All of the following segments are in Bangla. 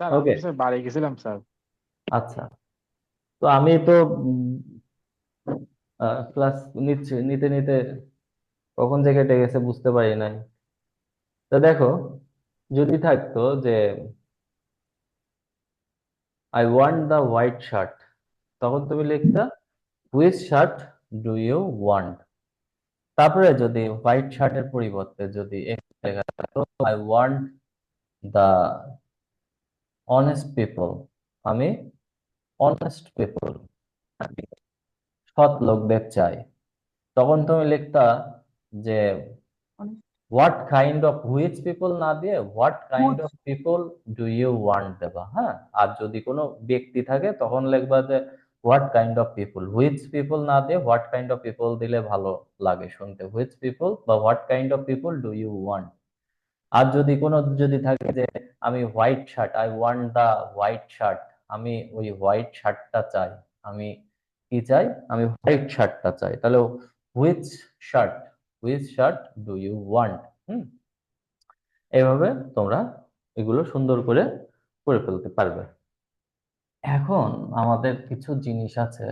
স্যার ওকে স্যার বাড়ি গেছিলাম স্যার। আচ্ছা। তো আমি তো ক্লাস নিচ্ছি নিতে নিতে কখন যে কেটে গেছে বুঝতে পারি নাই। তো দেখো যদি থাকতো যে I want the white shirt তখন তুমি লিখতা which shirt do you want তারপরে যদি হোয়াইট শার্টের পরিবর্তে যদি I want the honest people আমি অনেস্ট পিপল সৎ লোকদের চাই। তখন তুমি লিখতা যে what kind of which people না দিয়ে what kind of people do you want দেবা? হ্যাঁ? আর যদি কোনো ব্যক্তি থাকে, তখন লিখবা যে what kind of people which people না দিয়ে হোয়াট কাইন্ড অফ পিপল দিলে ভালো লাগে শুনতে। হুইচ পিপল বা what kind of people do you want আর যদি কোনো, যদি থাকে যে আমি white shirt I want the white shirt আমি ওই হোয়াইট শার্টটা চাই, আমি কি চাই? আমি হোয়াইট শার্টটা চাই। তাহলে which shirt which shirt do you want হুম? এইভাবে তোমরা এগুলো সুন্দর করে করে ফেলতে পারবে। এখন আমাদের কিছু জিনিস আছে,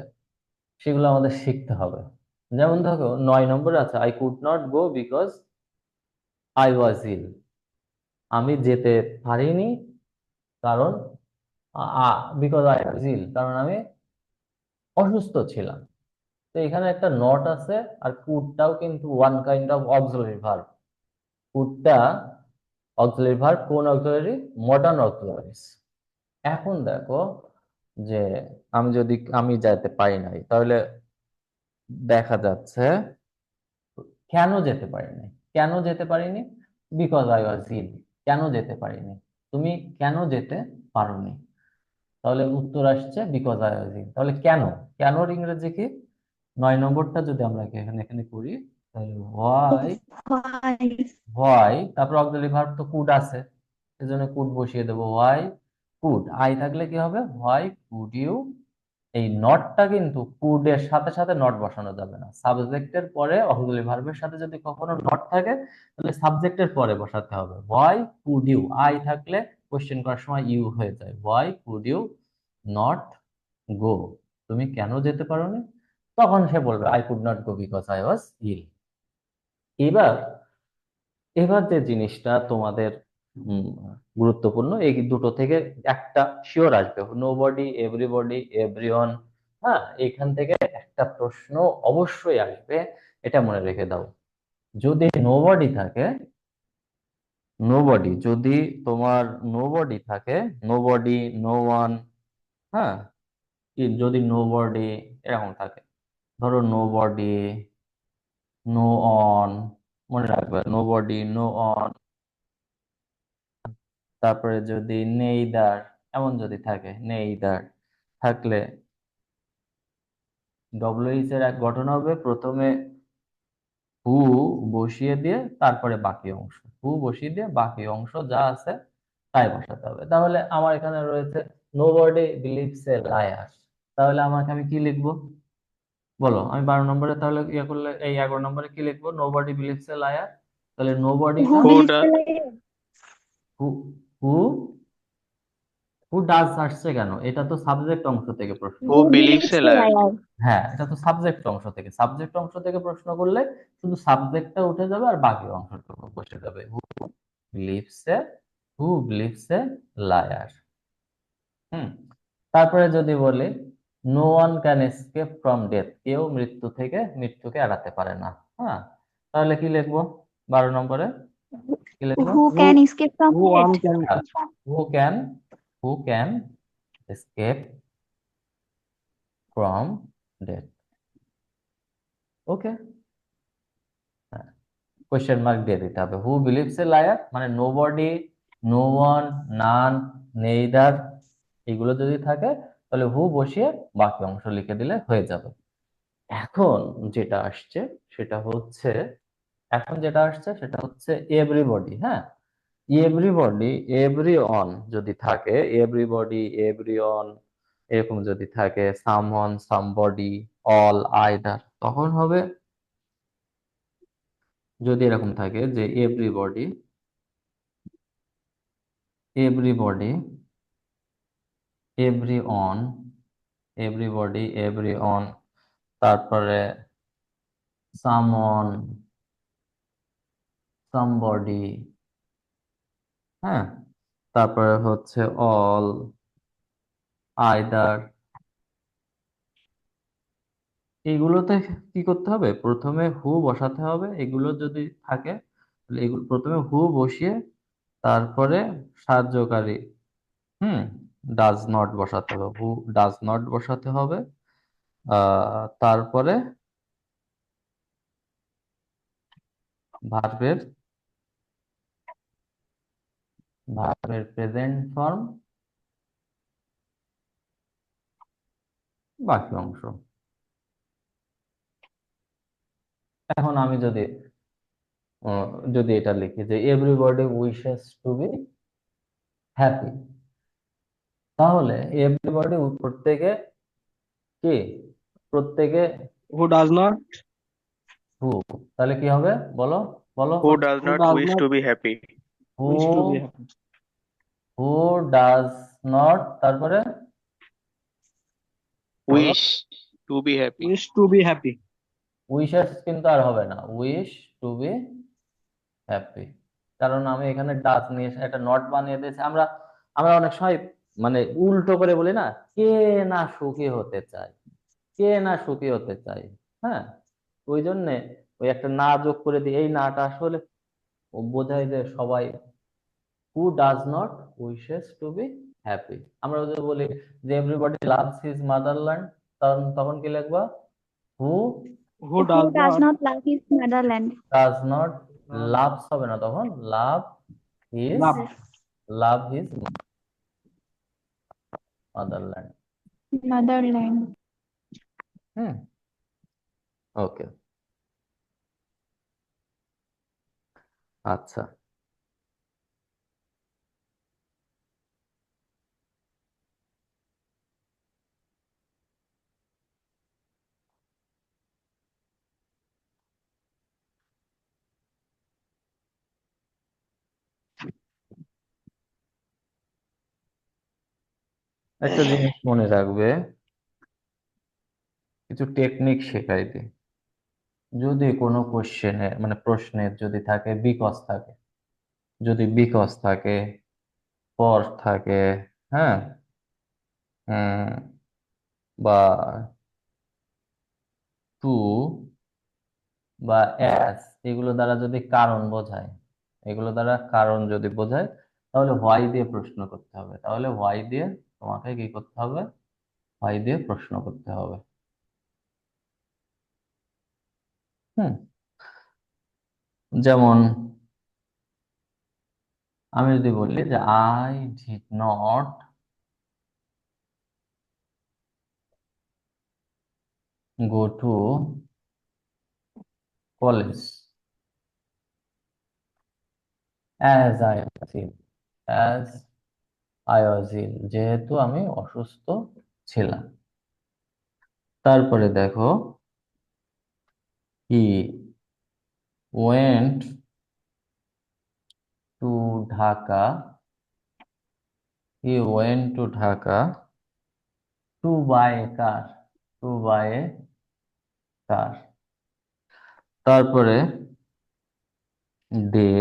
সেগুলো আমাদের শিখতে হবে। যেমন দেখো নয় নম্বর আছে I could not go because I was ill আমি যেতে পারিনি কারণ বিকজ আই ইল কারণ আমি অসুস্থ ছিলাম। তো এখানে একটা নট আছে আর কুডটাও কিন্তু one kind of auxiliary verb কুডটা auxiliary verb কোন অক্সিলারি মডার্ন অক্সিলারিস এখন দেখো যে আমি যদি, আমি যেতে পারি নাই, তাহলে দেখা যাচ্ছে কেন যেতে পারি পারিনি কেন যেতে পারিনি? বিকজ আই ওয়াজ ইল কেন যেতে পারিনি? তুমি কেন যেতে পারোনি? তাহলে উত্তর আসছে বিকজ আই ওয়াজ তাহলে কেন? কেনর ইংরেজি কি? নয় নম্বরটা যদি আমরা এখানে এখানে করি তাহলে হোয়াই হোয়াই তারপর অক্সিলারি ভার্ব তো কুড আছে। এজন্য কুড বসিয়ে দেবো। হোয়াই কুড আই থাকলে কি হবে? হোয়াই কুড ইউ এই নটটা কিন্তু কুড এর সাথে সাথে নট বসানো যাবে না। সাবজেক্টের পরে অক্সিলারি ভার্বের সাথে যদি কখনো নট থাকে, তাহলে সাবজেক্টের পরে বসাতে হবে। হোয়াই কুড ইউ আই থাকলে কোশ্চেন করার সময় ইউ হয়ে যায়। Why could you not go তুমি কেন যেতে পারো পারোনি? তখন সে বলবে I could not go because I was ill এবার এবার যে জিনিসটা তোমাদের গুরুত্বপূর্ণ। এই দুটো থেকে একটা শিওর আসবে। নো বডি এভরিবডি এভরিওয়ান হ্যাঁ? এখান থেকে একটা প্রশ্ন অবশ্যই আসবে, এটা মনে রেখে দাও। যদি নো বডি থাকে নো বডি যদি তোমার নো বডি থাকে নো বডি নো ওয়ান হ্যাঁ যদি নো বডি এরকম থাকে, ধরো নো বডি নো অন মনে রাখবে নো বডি নো অন তারপরে যদি নেইদার এমন যদি থাকে নেইদার থাকলে ডব্লিউএইচ এর এক গঠন হবে প্রথমে হু বসিয়ে দিয়ে তারপরে বাকি অংশ। হু বসিয়ে দিয়ে বাকি অংশ যা আছে তাই বসাতে হবে। তাহলে আমার এখানে রয়েছে nobody believes a liar তাহলে আমাকে আমি কি লিখব? বলো আমি বারো নম্বরে তাহলে ইয়ে করলে এই এগারো নম্বরে কি লিখব? Nobody believes a liar তাহলে nobody who who does আসছে কেন? এটা তো সাবজেক্ট অংশ থেকে প্রশ্ন। হু বিলিভস এ লায়ার হ্যাঁ এটা তো সাবজেক্ট অংশ থেকে। সাবজেক্ট অংশ থেকে প্রশ্ন করলে শুধু সাবজেক্টটা উঠে যাবে আর বাকি অংশটুকু বসে যাবে। Who believes a who believes a liar হুম তারপরে যদি বলি no one can escape from death কেউ মৃত্যু থেকে মৃত্যুকে এড়াতে পারে না। হ্যাঁ তাহলে কি লিখব? বারো নম্বরে। Who can escape from Who death? can who can who can escape from death okay question mark দিয়ে দিতে হবে। হু বিলিভস এ লায়ার মানে nobody no one none neither এগুলো যদি থাকে তাহলে হু বসিয়ে বাকি অংশ লিখে দিলে হয়ে যাবে। এখন যেটা আসছে সেটা হচ্ছে এখন যেটা আসছে সেটা হচ্ছে এভরিবডি হ্যাঁ? এভরিবডি এভরি অন যদি থাকে এভরিবডি এভরি অন এরকম যদি থাকে সামওয়ান সামবডি অল আইদার তখন হবে যদি এরকম থাকে যে everybody everybody everyone everybody everyone তারপরে সামন সামবডি হ্যাঁ? তারপরে হচ্ছে অল আইদার এইগুলোতে কি করতে হবে? প্রথমে হু বসাতে হবে। এগুলো যদি থাকে, তাহলে এগুলো, প্রথমে হু বসিয়ে তারপরে সাহায্যকারী, হুম ডাজ নট বসাতে হবে। হু ডাজ নট বসাতে হবে। তারপরে ভার্বের ভার্বের প্রেজেন্ট ফর্ম বাকি অংশ। এখন আমি যদি যদি এটা লিখি যে everybody wishes to be happy তাহলে এভরিবডি প্রত্যেকে কি? প্রত্যেকে who does not? হু তাহলে কি হবে? বলো বলো। Not does wish not? to be happy? Who wish to be happy who does not তারপরে? বলো Wish to be happy. wish to be happy wishes কিন্তু আর হবে না। উইশ টু বি হ্যাপি কারণ আমি এখানে ডাচ নিয়ে একটা নট বানিয়ে দিয়েছি। আমরা আমরা অনেক সময় মানে উল্টো করে বলি না কে না সুখী হতে চায়? কে না সুখী হতে চায়? হ্যাঁ? ওই জন্যে ওই একটা না যোগ করে দিই। এই নাটা আসলে বোঝায় যে সবাই who does not wishes to be happy আমরা যদি বলি যে এভরিবডি লাভস হিজ মাদারল্যান্ড তখন তখন কি লিখবা? Who who Who does does not not love his motherland? Does not loves হবে না তখন? Love his love his motherland Motherland. Hmm okay আচ্ছা। একটা জিনিস মনে রাখবে কিছু টেকনিক শেখাই দিই যদি কোনো কোশ্চেনে মানে প্রশ্নের যদি থাকে, বিকজ থাকে, যদি বিকজ থাকে ফর থাকে হ্যাঁ বা টু বা অ্যাজ এগুলো দ্বারা যদি কারণ বোঝায়, এগুলো দ্বারা কারণ যদি বোঝায়, তাহলে হোয়াই দিয়ে প্রশ্ন করতে হবে। তাহলে হোয়াই দিয়ে তোমাকে কি করতে হবে? হোয়াই দিয়ে প্রশ্ন করতে হবে। যেমন আমি যদি বলি যে I did not go to college as I was ill, as I was যেহেতু আমি অসুস্থ ছিলাম। তারপরে দেখো he went to Dhaka he went to Dhaka to buy a car to buy a car তারপরে they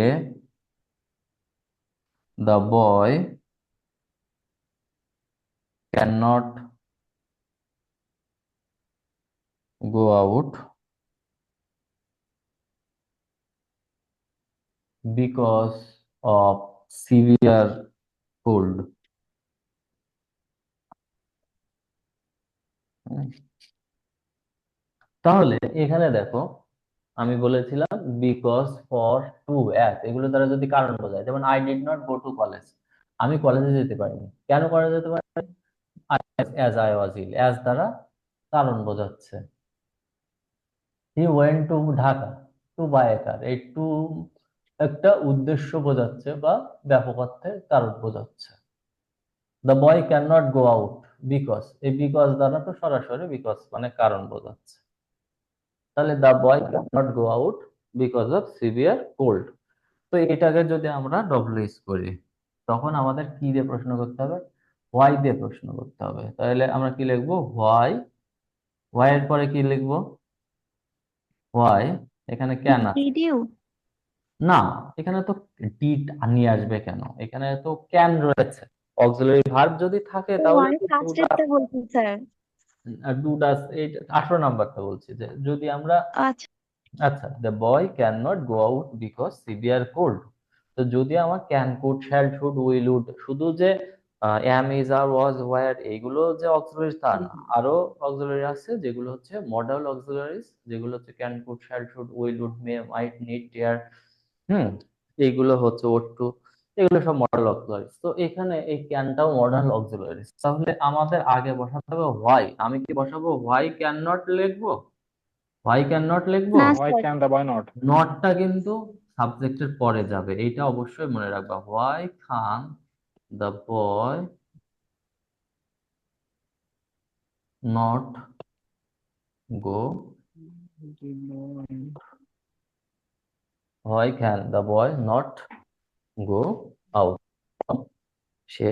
the boy cannot go out because of severe cold. তাহলে এখানে দেখো, আমি বলেছিলাম বিকজ ফর টু অ্যাজ এগুলো দ্বারা যদি কারণ বোঝায়, যেমন I did not go to college আমি কলেজে যেতে পারিনি। কেন কলেজে যেতে পারিনি? অ্যাজ আই অ্যাজ দ্বারা কারণ বোঝাচ্ছে। He went to Dhaka to buy a car এই টু একটা উদ্দেশ্য বোঝাচ্ছে বা ব্যাপক অর্থে কারণ বোঝাচ্ছে। The boy can not go out because এই বিকজ দ্বারা তো সরাসরি বিকজ মানে কারণ বোঝাচ্ছে। তাহলে the boy can not go out because of severe cold তো এটাকে যদি আমরা ডব্লিউএস করি, তখন আমাদের কি দিয়ে প্রশ্ন করতে হবে? হোয়াই দিয়ে প্রশ্ন করতে হবে। তাহলে আমরা কি লিখব? হোয়াই হোয়াই এর পরে কি লিখব? হোয়াই এখানে কেন? না এখানে তো ডিড নিয়ে আসবে কেন? এখানে তো ক্যান রয়েছে। অক্সিলারি ভার্ব যদি থাকে তাহলে আমি ফার্স্টেরটা বলছি স্যার ডু ডাস এই আঠারো নাম্বারটা বলছি যে যদি আমরা আচ্ছা। আচ্ছা the boy can not go out because severe cold তো যদি আমার can could shall should will would শুধু যে am is are was were এইগুলো যে অক্সিলারি তা না আরও অক্সিলারি আছে যেগুলো হচ্ছে মডেল অক্সিলারিজ যেগুলো হচ্ছে can could shall should will would may might need dare hmm এইগুলো হচ্ছে ওট টু এগুলো সব মডেল অক্সিলারিজ তো এখানে এই ক্যানটাও মডেল অক্সিলারিজ তাহলে আমাদের আগে বসাতে হবে হোয়াই আমি কি বসাবো? হোয়াই ক্যান নট লিখব? হোয়াই ক্যান নট লিখব? না Why sir can the boy not? নটটা কিন্তু সাবজেক্টের পরে যাবে। এইটা অবশ্যই মনে রাখবা। Why can the boy not go why can the boy not go out সে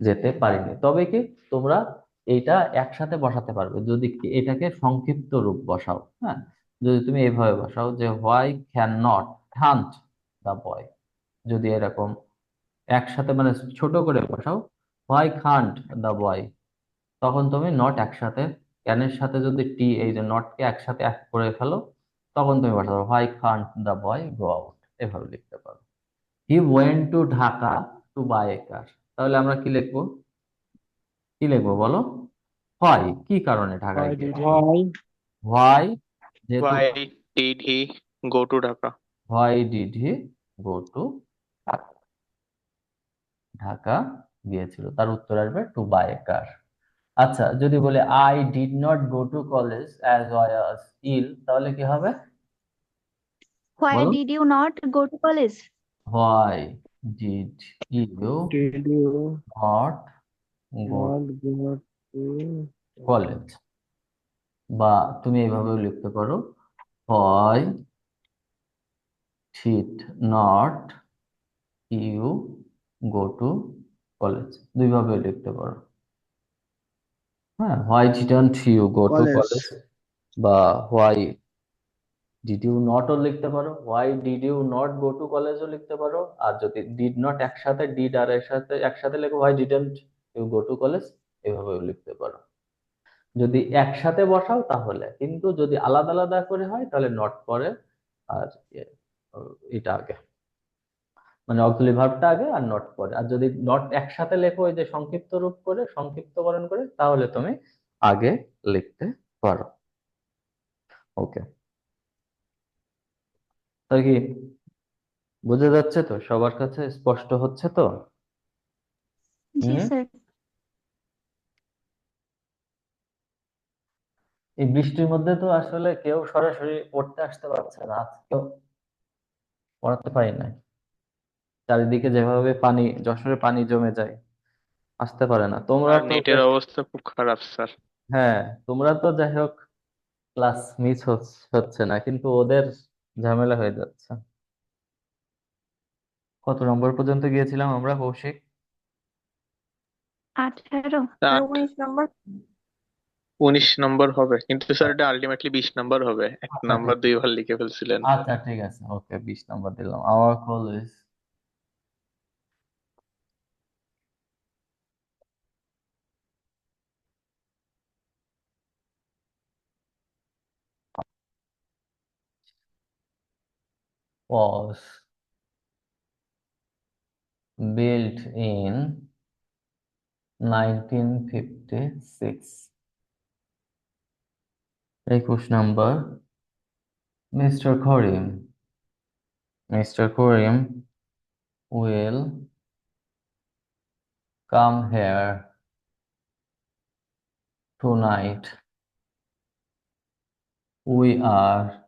যেতে পারেনি। তবে কি তোমরা এইটা একসাথে বসাতে পারবে। যদি এটাকে সংক্ষিপ্ত রূপ বসাও হ্যাঁ? যদি তুমি এইভাবে বসাও যে why can not can't the boy যদি এরকম একসাথে মানে ছোট করে বসাও হোয়াই খান্ট দ্য বয় তখন তুমি নট একসাথে ক্যানের সাথে যদি টি এই যে নটকে একসাথে এক করে ফেলো তখন তুমি বসাতে why can't the boy go out. এভাবে লিখতে পারো। He went to Dhaka to buy a car তাহলে আমরা কি লিখব? কি লিখব বলো? হয় কি কারণে ঢাকায়? হোয়াই যেহেতু Why? Did he go to why did he go to Dhaka গিয়েছিল। তার উত্তর আসবে টু বাই এ কার আচ্ছা যদি বলে I did not go to college as I was ill তাহলে কি হবে? Why বলো did you not go to college? Why did you Did you not go not go to college বা তুমি এইভাবেও লিখতে পারো হয় did not you go to college দুইভাবে লিখতে পারো। হ্যাঁ why didn't you go to college? College বা হোয়াই ডিড ইউ নটও লিখতে পারো? Why did you not go to কলেজও লিখতে পারো? আর যদি ডিড নট একসাথে ডিড আর এর সাথে একসাথে লেখো why didn't you go to college এভাবেও লিখতে পারো। যদি একসাথে বসাও তাহলে কিন্তু যদি আলাদা আলাদা করে হয় তাহলে নট পরে আর ইয়ে, এটা আগে। মানে অক্সিলারি ভার্বটা আগে আর নট পরে। আর যদি নট একসাথে লেখো ওই যে সংক্ষিপ্ত রূপ করে সংক্ষিপ্তকরণ করে তাহলে তুমি আগে লিখতে পারো। ওকে তাহলে কি বোঝা যাচ্ছে তো? সবার কাছে স্পষ্ট হচ্ছে তো? এই বৃষ্টির মধ্যে তো আসলে কেউ সরাসরি পড়তে আসতে পারছে না। আজকেও পড়াতে পারি নাই। চারিদিকে যেভাবে পানি যশোরে পানি জমে যায় আসতে পারে না। তোমরা আর তো নেটের অবস্থা খুব খারাপ স্যার। হ্যাঁ তোমরা তো যাই হোক ক্লাস মিস হচ্ছে না কিন্তু ওদের ঝামেলা হয়ে যাচ্ছে। কত নম্বর পর্যন্ত গিয়েছিলাম আমরা কৌশিক? আঠারো আট উনিশ নম্বর? উনিশ নম্বর হবে কিন্তু স্যার এটা আলটিমেটলি বিশ নম্বর হবে। এক আচ্ছা নাম্বার ঠিক দুইবার লিখে ফেলছিলেন। আচ্ছা ঠিক আছে ওকে বিশ নম্বর দিলাম। Our call is was built in 1956 একুশ number Mr. Karim Mr. Karim will come here tonight we are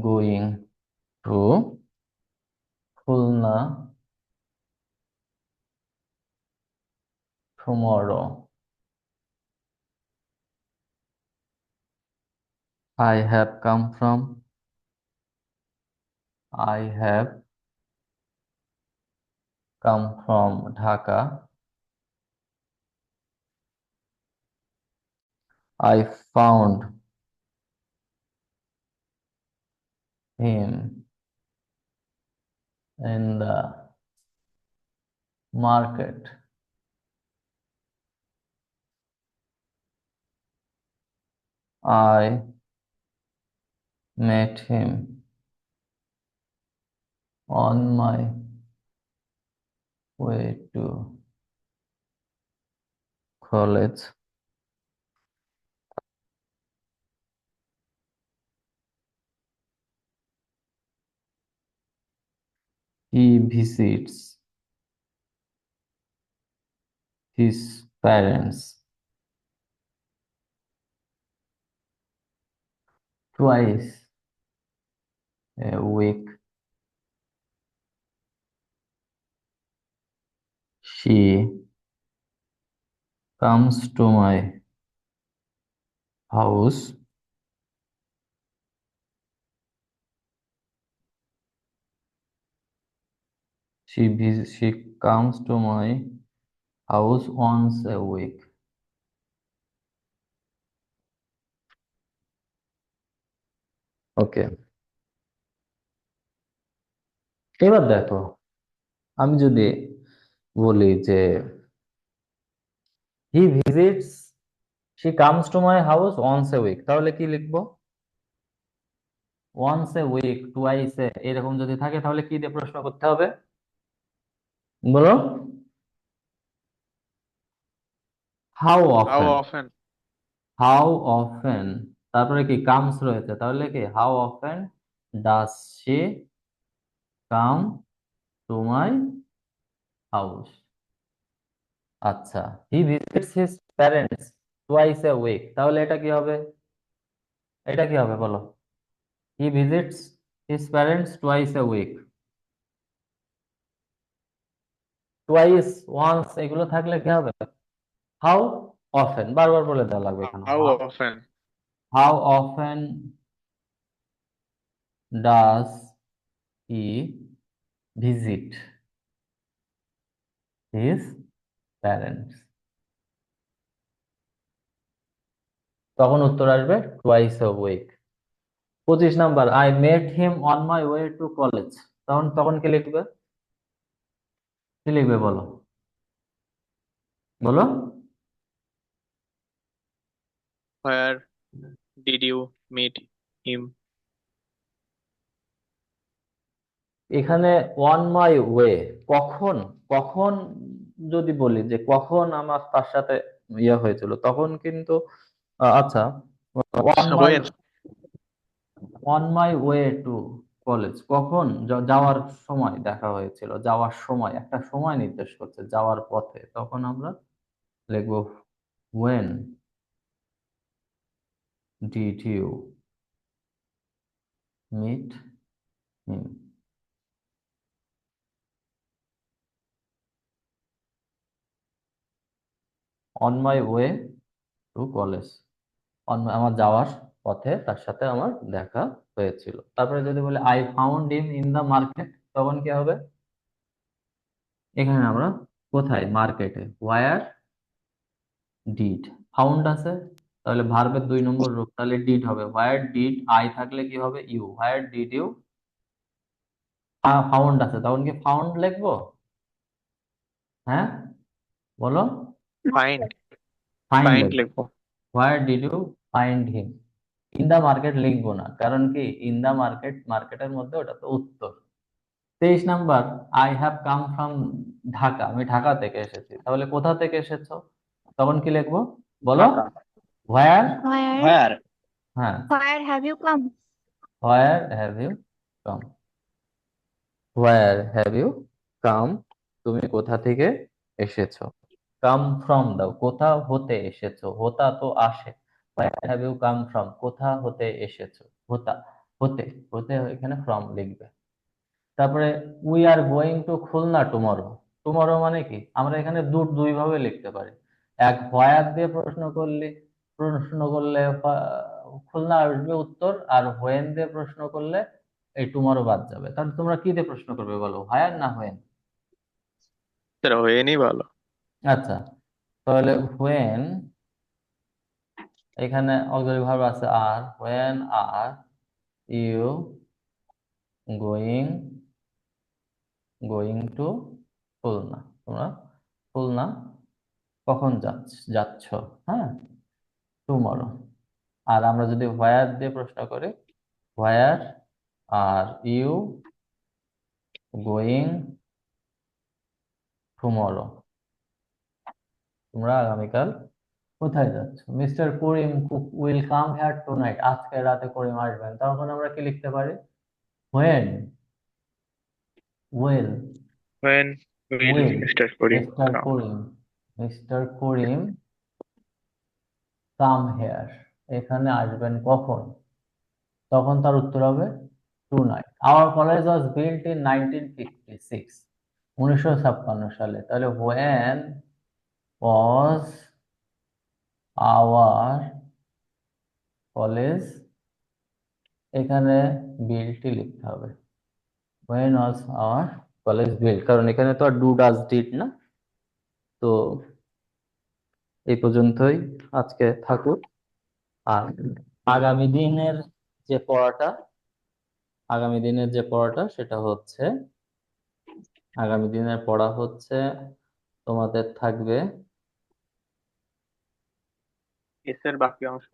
going to Khulna tomorrow. I have come from, I have come from Dhaka. I found him in the market. I met him on my way to college. He visits his parents twice a week. She comes to my house She vis- she comes to my house once a week. Okay এবার দেখো, আমি যদি বলি যে he visits she comes to my house once a week তাহলে কি লিখব? Once a week twice a এরকম যদি থাকে তাহলে কি দিয়ে প্রশ্ন করতে হবে? বলো। How often often how often তারপরে কি কামস রয়েছে? তাহলে কি how often does she come to my house আচ্ছা he visits his parents twice a week তাহলে এটা কি হবে? এটা কি হবে বলো? He visits his parents twice a week twice once এগুলো থাকলে কি হবে? হাউ অফেন বারবার বলে দেওয়া লাগবে এখানে। How often How often does he visit his parents? তখন উত্তর আসবে টুয়াইস a week. পঁচিশ number I met him on my way to college তখন তখন কি লিখবে? কি লিখবে বলো? বলো। Where did you meet him এখানে অন মাই ওয়ে কখন কখন যদি বলি যে কখন আমার তার সাথে ইয়ে হয়েছিল তখন কিন্তু আচ্ছা on my on my way to college কখন যাওয়ার সময় দেখা হয়েছিল, যাওয়ার সময়, একটা সময় নির্দেশ করছে যাওয়ার পথে, তখন আমরা লিখব when did you meet him? On my way to college on আমার যাওয়ার পথে তার সাথে আমার দেখা হয়েছিল। তারপরে যদি বলি I found him in the market তখন কি হবে? এখানে আমরা কোথায়? মার্কেটে ওয়ার ডিড ফাউন্ড আছে। তাহলে ভার্বের দুই নম্বর রূপ তাহলে ডিড হবে। হোয়ার ডিড আই থাকলে কি হবে? You where did you found আছে। তখন কি ফাউন্ড লিখব? হ্যাঁ? বলো। ফাইন্ড ফাইন্ড লিখব। Where did you find him in the market লিখব না। কারণ কি? ইন দা মার্কেট মার্কেটের মধ্যে ওটা তো উত্তর। তেইশ number I have come from Dhaka. আমি ঢাকা থেকে এসেছি। তাহলে কোথা থেকে এসেছ? তখন কি লিখব? বলো। Where Where? হ্যাঁ। Where have you come? Where have you come where have you come তুমি কোথা থেকে এসেছ? কাম ফ্রম দাও কোথা হতে এসেছ? হোতা তো আসে। Where have you come from কোথা হতে এসেছ? হোতা হতে হতে এখানে ফ্রম লিখবে। তারপরে we are going to Khulna tomorrow tomorrow মানে কি? আমরা এখানে দু দুই ভাবে লিখতে পারি। এক হোয়ার দিয়ে প্রশ্ন করলে প্রশ্ন করলে খুলনা আসবে উত্তর আর হোয়েন দিয়ে প্রশ্ন করলে এই টুমরো বাদ যাবে। তাহলে তোমরা কি দিয়ে প্রশ্ন করবে বলো? হোয়ার না হোয়েন স্যার হয়েনি ভালো। আচ্ছা তাহলে when এখানে অক্সিলারি ভার্ব আছে আর when are you going going to Khulna? তোমরা খুলনা কখন যাচ্ছ যাচ্ছ? হ্যাঁ? টুমরো আর আমরা যদি হোয়ার দিয়ে প্রশ্ন করি where are you going tomorrow তোমরা আগামীকাল কোথায় যাচ্ছ? Mister Karim will come here tonight আজকে রাতে করিম আসবেন। তখন আমরা কি লিখতে পারি? When will when will Will. Mr. Mister Karim. Mister Karim. Come here এখানে আসবেন কখন? তখন তার উত্তর হবে tonight our college was built in nineteen fifty six উনিশশো ছাপ্পান্ন সালে। তাহলে হোয়েন ওয়াজ আওয়ার কলেজ এখানে বিল্টই লিখতে হবে। When was our college built কারণ এখানে তো আর ডু ডাজ ডিড না। তো এই পর্যন্তই আজকে থাকুক। আর আগামী দিনের যে পড়াটা, আগামী দিনের যে পড়াটা সেটা হচ্ছে, আগামী দিনের পড়া হচ্ছে তোমাদের থাকবে এসের বাকি অংশ।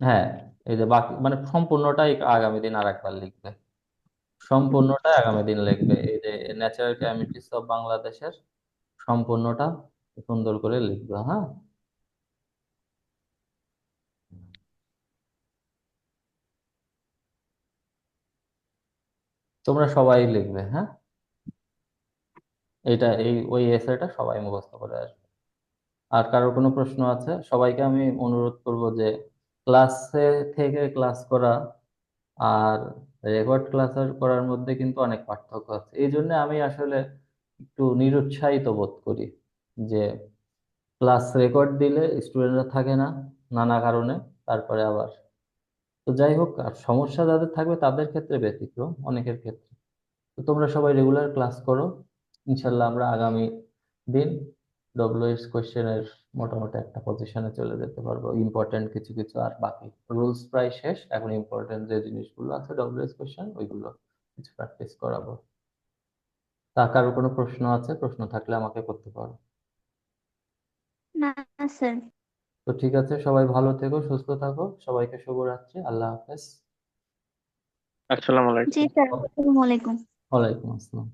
হ্যাঁ এই যে বাকি মানে সম্পূর্ণটাই আগামী দিন আর একবার লিখবে। সম্পূর্ণটাই আগামী দিন লিখবে। এই যে ন্যাচারাল ক্যালামিটিস অফ বাংলাদেশের সম্পূর্ণটা সুন্দর করে লিখবে হ্যাঁ? তোমরা সবাই লিখবে হ্যাঁ? এটা এই, ওই এসেটা সবাই মুখস্থ করে আসবে। আর কারোর কোনো প্রশ্ন আছে? সবাইকে আমি অনুরোধ করব যে ক্লাসে থেকে ক্লাস করা আর রেকর্ড ক্লাস করার মধ্যে কিন্তু অনেক পার্থক্য আছে। এই জন্য আমি আসলে একটু নিরুৎসাহিত বোধ করি যে ক্লাস রেকর্ড দিলে স্টুডেন্টরা থাকে না নানা কারণে, তারপরে আবার। তো যাই হোক, আর সমস্যা যাদের থাকবে তাদের ক্ষেত্রে ব্যতিক্রম, অনেকের ক্ষেত্রে। তো তোমরা সবাই রেগুলার ক্লাস করো। ইনশাল্লাহ আমরা আগামী দিন ডব্লিউএস কোশ্চেনের মোটামুটি একটা পজিশনে চলে যেতে পারব। ইম্পর্টেন্ট কিছু কিছু আর বাকি। রুলস প্রায় শেষ। এখন ইম্পর্টেন্ট যে জিনিসগুলো আছে ডব্লিউএস কোশ্চেন ওইগুলো কিছু প্র্যাকটিস করাবো। তা কারও কোনো প্রশ্ন আছে? প্রশ্ন থাকলে আমাকে করতে পারো। না স্যার তো ঠিক আছে সবাই ভালো থেকো সুস্থ থাকো। সবাইকে শুভরাত্রি আল্লাহ হাফেজ। আসসালামু আলাইকুম। জি স্যার আসসালামু আলাইকুম। ওয়ালাইকুম আসসালাম।